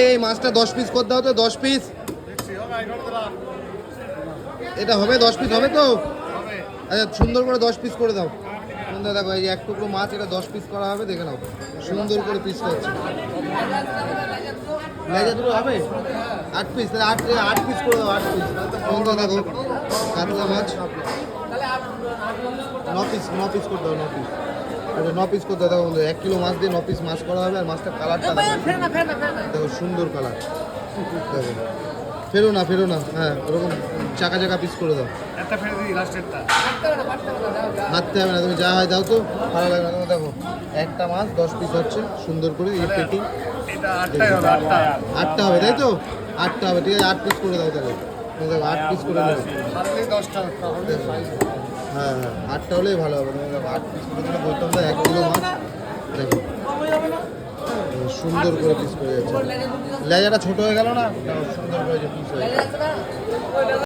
এই মাছটা দশ পিস করে দাও তো, দশ পিস এটা হবে দশ পিস হবে তো? আচ্ছা সুন্দর করে দশ পিস করে দাও। সুন্দর, দেখো, এই এক টুকরো মাছ, এটা দশ পিস করা হবে, দেখে নাও। সুন্দর করে পিস করছে হবে? আট পিস তাহলে আট আট পিস করে দাও, আট পিস সুন্দর, দেখো, কাতলা মাছ। ন পিস ন? পিস করে দাও ন পিস আচ্ছা ন পিস করে দাও দেখো এক কিলো মাছ দিয়ে ন পিস মাছ করা হবে আর মাছটার কালারটা দেখো। সুন্দর কালার দেখো। ফেরো না ফেরো না হ্যাঁ ওরকম চাকা চাকা পিস করে দাও। একটা ফেলে দিই লাস্টেরটা মারতে হবে না তুমি যা হয় দাও তো ভালো লাগবে না। দেখো একটা মাছ দশ পিস হচ্ছে সুন্দর করে এই পেটি এটা আটটাই হবে আটটা। আটটা হবে তাই তো? আটটা হবে ঠিক আছে আট পিস করে দাও তাহলে। দেখো আট পিস করে নেব হ্যাঁ হ্যাঁ আটটা হলেই ভালো হবে দেখো আট পিস করে দিলে বলতাম না এক কিলো মাছ। দেখো সুন্দর করে পিস করে যাচ্ছে লেজাটা ছোট হয়ে গেল না? সুন্দর করে যে পিস হয়ে গেছে